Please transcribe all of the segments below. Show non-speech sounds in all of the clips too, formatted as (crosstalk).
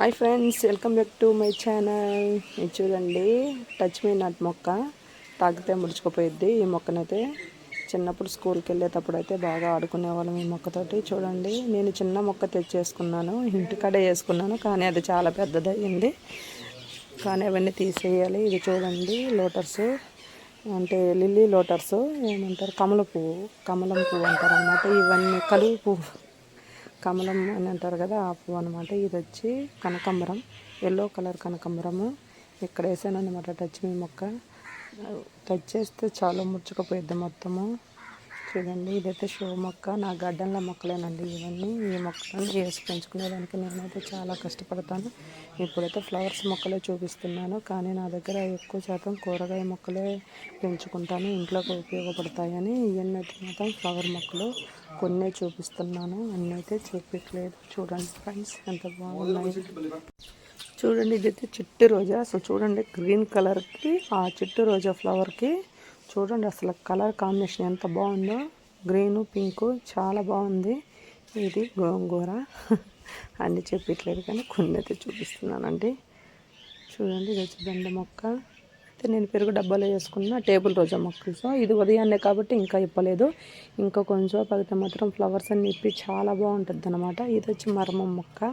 Hi friends welcome back to my channel. ఇది చూడండి touch me నట్ మొక్క. తాగితే ముడుచుకుపోయిద్ది ఈ మొక్కనైతే. చిన్నప్పుడు స్కూల్కి వెళ్ళేటప్పుడు అయితే బాగా ఆడుకునేవాళ్ళం ఈ మొక్కతోటి. చూడండి నేను చిన్న మొక్క తెచ్చేసుకున్నాను ఇంటికాడే వేసుకున్నాను కానీ అది చాలా పెద్దదయ్యింది. కానీ అవన్నీ తీసేయాలి. ఇది చూడండి లోటర్స్. అంటే లిల్లీ లోటర్స్ ఏమంటారు? కమల పువ్వు కమలం పువ్వు అంటారు అన్నమాట ఇవన్నీ కలువు పువ్వు. కమలం అని అంటారు కదా ఆ పువ్వు అనమాట ఇది వచ్చి కనకాంబరం ఎల్లో కలర్ కనకాంబరము. ఇక్కడ వేసాను అనమాట టచ్ మీ మొక్క. టచ్ చేస్తే చాలా ముడుచుకుపోయిద్ది మొత్తము. చూడండి ఇదైతే షో మొక్క. నా గార్డెన్లో మొక్కలేనండి ఇవన్నీ. ఈ మొక్కలను వేసి పెంచుకునేదానికి నేనైతే చాలా కష్టపడతాను. ఇప్పుడైతే ఫ్లవర్స్ మొక్కలే చూపిస్తున్నాను. కానీ నా దగ్గర ఎక్కువ శాతం కూరగాయ మొక్కలే పెంచుకుంటాను. ఇంట్లోకి ఉపయోగపడతాయని ఇవన్నీ అయితే మాత్రం ఫ్లవర్ మొక్కలు కొన్నే చూపిస్తున్నాను. అన్నీ అయితే చూపించలేదు చూడండి ఫ్రెండ్స్ ఎంత బాగున్నాయి. చూడండి ఇదైతే చిట్టు రోజా. అసలు చూడండి గ్రీన్ కలర్కి ఆ చిట్టు రోజా ఫ్లవర్కి చూడండి అసలు కలర్ కాంబినేషన్ ఎంత బాగుందో. గ్రీను పింకు చాలా బాగుంది. ఇది గోంగూర. (laughs) అన్నీ చెప్పట్లేదు కానీ కొన్ని అయితే చూపిస్తున్నానండి. చూడండి ఇది వచ్చి బెండ మొక్క. అయితే నేను పెరుగు డబ్బాలో వేసుకున్న టేబుల్ రోజా మొక్కలు. సో ఇది ఉదయాన్నే కాబట్టి ఇంకా ఇప్పలేదు ఇంకా కొంచెం పగితే మాత్రం ఫ్లవర్స్ అన్ని ఇప్పి చాలా బాగుంటుంది అనమాట ఇది వచ్చి మర్మం మొక్క.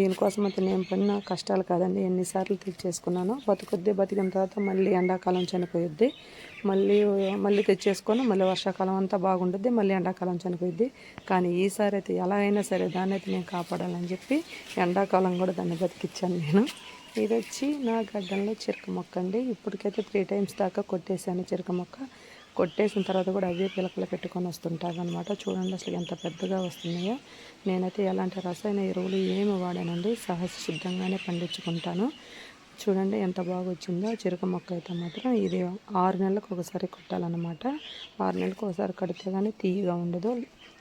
దీనికోసం అయితే నేను పడిన కష్టాలు కాదండి. ఎన్నిసార్లు తెచ్చేసుకున్నాను. బతుకొద్ది బతికిన తర్వాత మళ్ళీ ఎండాకాలం చనిపోయిద్ది. మళ్ళీ మళ్ళీ తెచ్చేసుకొని మళ్ళీ వర్షాకాలం అంతా బాగుంటుంది మళ్ళీ ఎండాకాలం చనిపోయిద్ది. కానీ ఈసారి అయితే ఎలా అయినా సరే దాన్ని అయితే నేను కాపాడాలని చెప్పి ఎండాకాలం కూడా దాన్ని బతికిచ్చాను నేను. ఇది వచ్చి నా గడ్డంలో చిరక మొక్క అండి. ఇప్పటికైతే త్రీ టైమ్స్ దాకా కొట్టేసాను చిరక మొక్క. కొట్టేసిన తర్వాత కూడా అవే పిలకలు పెట్టుకొని వస్తుంటారు అనమాట చూడండి అసలు ఎంత పెద్దగా వస్తున్నాయో. నేనైతే ఎలాంటి రసాయన ఎరువులు ఏమి వాడానండి సహజ సిద్ధంగానే పండించుకుంటాను. చూడండి ఎంత బాగా వచ్చిందో. చెరుకు మొక్క అయితే మాత్రం ఇది ఆరు నెలలకు ఒకసారి కొట్టాలన్నమాట. ఆరు నెలలకు ఒకసారి కడితే కానీ తీయగా ఉండదు.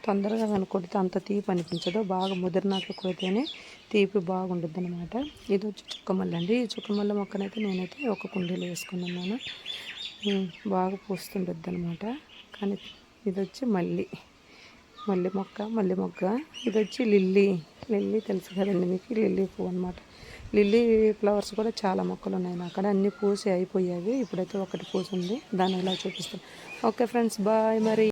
తొందరగా కానీ అంత తీపి అనిపించదు. బాగా ముదిరినాక కొడితేనే తీపి బాగుంటుంది అనమాట ఇది వచ్చి చుక్కమల్లి అండి ఈ చుక్కమల్లి మొక్కనైతే నేనైతే ఒక కుండీలో వేసుకున్నాను. బాగా పూస్తుంటుంది అనమాట కానీ ఇది వచ్చి మల్లి. మల్లి మొక్క మల్లి మొక్క ఇది వచ్చి లిల్లీ. లిల్లీ తెలుసు కదండి మీకు? లిల్లీ పువ్వు అనమాట లిల్లీ ఫ్లవర్స్ కూడా చాలా మొక్కలు ఉన్నాయి అక్కడ అన్ని పూసి అయిపోయాయి. ఇప్పుడైతే ఒకటి పూసి ఉంది దాన్ని ఇలా చూపిస్తాను. ఓకే ఫ్రెండ్స్ బాయ్ మరి.